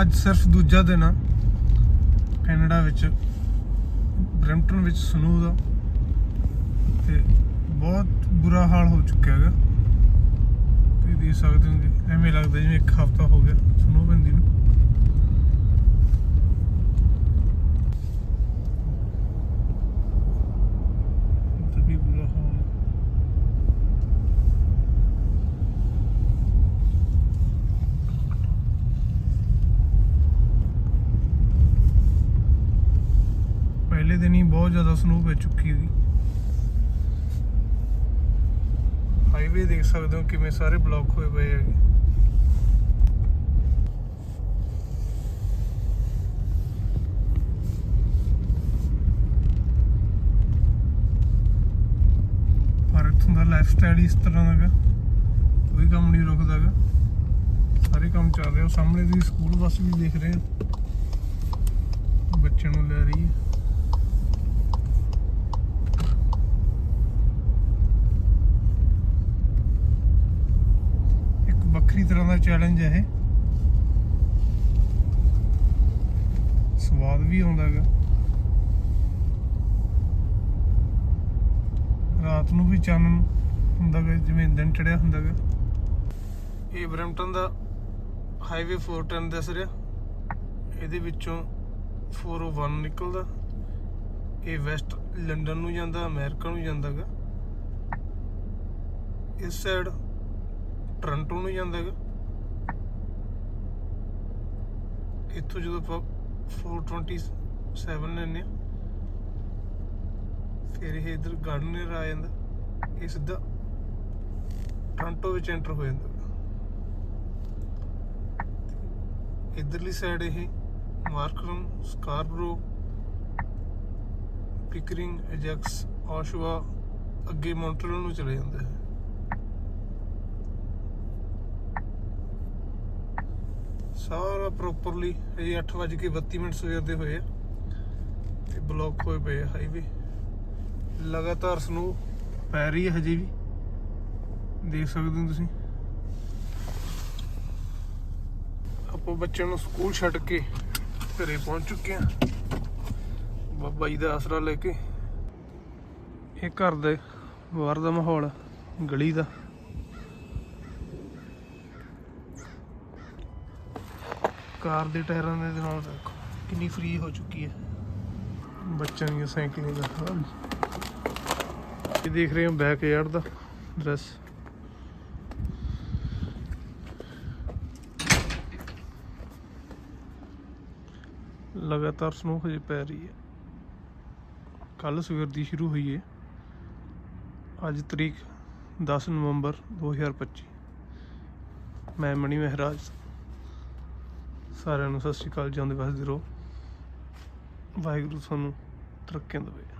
ਅੱਜ ਸਿਰਫ ਦੂਜਾ ਦਿਨ ਆ ਕੈਨੇਡਾ ਵਿੱਚ ਬ੍ਰੈਂਪਟਨ ਵਿੱਚ ਸਨੋ ਦਾ। ਤੇ ਬਹੁਤ ਬੁਰਾ ਹਾਲ ਹੋ ਚੁੱਕਿਆ ਹੈਗਾ। ਤੁਸੀਂ ਦੇਖ ਸਕਦੇ ਹੋ ਕਿ ਐਵੇਂ ਲੱਗਦਾ ਜਿਵੇਂ ਇੱਕ ਹਫ਼ਤਾ ਹੋ ਗਿਆ ਸਨੋ ਪੈਂਦੀ ਨੂੰ ਤੇ ਵੀ ਬੁਰਾ ਹਾਲ ਹੈ ਪਹਿਲੇ ਦਿਨ ਹੀ ਬਹੁਤ ਜ਼ਿਆਦਾ ਸਨੋ ਪੈ ਚੁੱਕੀ ਹੈਗੀ ਹਾਈਵੇ ਦੇਖ ਸਕਦੇ ਹੋ ਕਿਵੇਂ ਸਾਰੇ ਬਲੌਕ ਹੋਏ ਪਏ ਹੈਗੇ ਪਰ ਇੱਥੋਂ ਦਾ ਲਾਈਫ ਸਟਾਈਲ ਇਸ ਤਰ੍ਹਾਂ ਦਾ ਹੈਗਾ ਕੋਈ ਕੰਮ ਨਹੀਂ ਰੁਕਦਾ ਹੈਗਾ ਸਾਰੇ ਕੰਮ ਚੱਲ ਰਹੇ ਆ। ਸਾਹਮਣੇ ਦੀ ਸਕੂਲ ਬੱਸ ਵੀ ਦੇਖ ਰਹੇ ਆ। ਬੱਚਿਆਂ ਨੂੰ ਲੈ ਰਹੀ ਹੈ ਇੱਕ ਵੱਖਰੀ ਤਰ੍ਹਾਂ ਦਾ ਚੈਲੰਜ ਹੈ ਇਹ। ਸਵਾਦ ਵੀ ਆਉਂਦਾ ਹੈਗਾ। ਰਾਤ ਨੂੰ ਵੀ ਚਾਨਣ ਹੁੰਦਾ ਹੈ ਜਿਵੇਂ ਦਿਨ ਚੜਿਆ ਹੁੰਦਾ ਹੈਗਾ। ਇਹ ਬਰੈਂਪਟਨ ਦਾ ਹਾਈਵੇ 410 ਦੱਸ ਰਿਹਾ। ਇਹਦੇ ਵਿੱਚੋਂ 401 ਨਿਕਲਦਾ। ਇਹ ਵੈਸਟ ਲੰਡਨ ਨੂੰ ਜਾਂਦਾ ਅਮਰੀਕਾ ਨੂੰ ਜਾਂਦਾ ਹੈਗਾ। ਇਸ ਸਾਈਡ ਟੋਰਾਂਟੋ ਨੂੰ ਜਾਂਦਾ ਹੈਗਾ। ਇੱਥੋਂ ਜਦੋਂ ਆਪਾਂ 427 ਲੈਨੇ ਆ ਫਿਰ ਇਹ ਇਧਰ ਗਾਰਡਨਰ ਆ ਜਾਂਦਾ। ਇਹ ਸਿੱਧਾ ਟੋਰਾਂਟੋ ਵਿੱਚ ਐਂਟਰ ਹੋ ਜਾਂਦਾ। ਇਧਰਲੀ ਸਾਈਡ ਇਹ ਮਾਰਕਰਮ ਸਕਾਰਬਰੋ ਪਿਕਰਿੰਗ ਐਜੈਕਸ ਆਸ਼ਵਾ ਅੱਗੇ ਮੌਂਟਰੀਅਲ ਨੂੰ ਚਲੇ ਜਾਂਦਾ ਹੈ। ਸਾਰਾ ਪ੍ਰੋਪਰਲੀ ਇਹ 8:32 ਮਿੰਟ ਸਵੇਰ ਦੇ ਹੋਏ ਆ। ਤੇ ਬਲੌਕ ਹੋਏ ਪਏ ਆ ਹਾਈਵੇ ਲਗਾਤਾਰ ਸਨੋ ਪੈ ਰਹੀ ਹੈ ਹਜੇ ਵੀ। ਦੇਖ ਸਕਦੇ ਹੋ ਤੁਸੀਂ। ਆਪਾਂ ਬੱਚਿਆਂ ਨੂੰ ਸਕੂਲ ਛੱਡ ਕੇ ਘਰੇ ਪਹੁੰਚ ਚੁੱਕੇ ਆ। ਬਾਬਾ ਜੀ ਦਾ ਆਸਰਾ ਲੈ ਕੇ। ਇਹ ਘਰ ਦੇ ਬਾਹਰ ਦਾ ਮਾਹੌਲ ਗਲੀ ਦਾ। ਕਾਰ ਦੇ ਟਾਇਰਾਂ ਦੇ ਨਾਲ ਦੇਖੋ, ਕਿੰਨੀ ਫ੍ਰੀ ਹੋ ਚੁੱਕੀ ਹੈ। ਬੱਚਿਆਂ ਦੀਆਂ ਸਾਈਕਲਾਂ ਦਾ ਇਹ ਦੇਖ ਰਹੇ ਹੋ ਬੈਕ ਯਾਰਡ ਦਾ ਡਰੈਸ ਲਗਾਤਾਰ ਸਨੋ ਹਜੇ ਪੈ ਰਹੀ ਹੈ। ਕੱਲ ਸਵੇਰ ਦੀ ਸ਼ੁਰੂ ਹੋਈ ਹੈ। ਅੱਜ ਤਰੀਕ 10 ਨਵੰਬਰ 2025 ਮੈਂ ਮਣੀ ਮਹਿਰਾਜ। ਸਾਰਿਆਂ ਨੂੰ ਸਤਿ ਸ਼੍ਰੀ ਅਕਾਲ ਜਿਉਂਦੇ ਵਸਦੇ ਰਹੋ ਵਾਹਿਗੁਰੂ ਤੁਹਾਨੂੰ ਤਰੱਕੀਆਂ ਦੇਵੇ।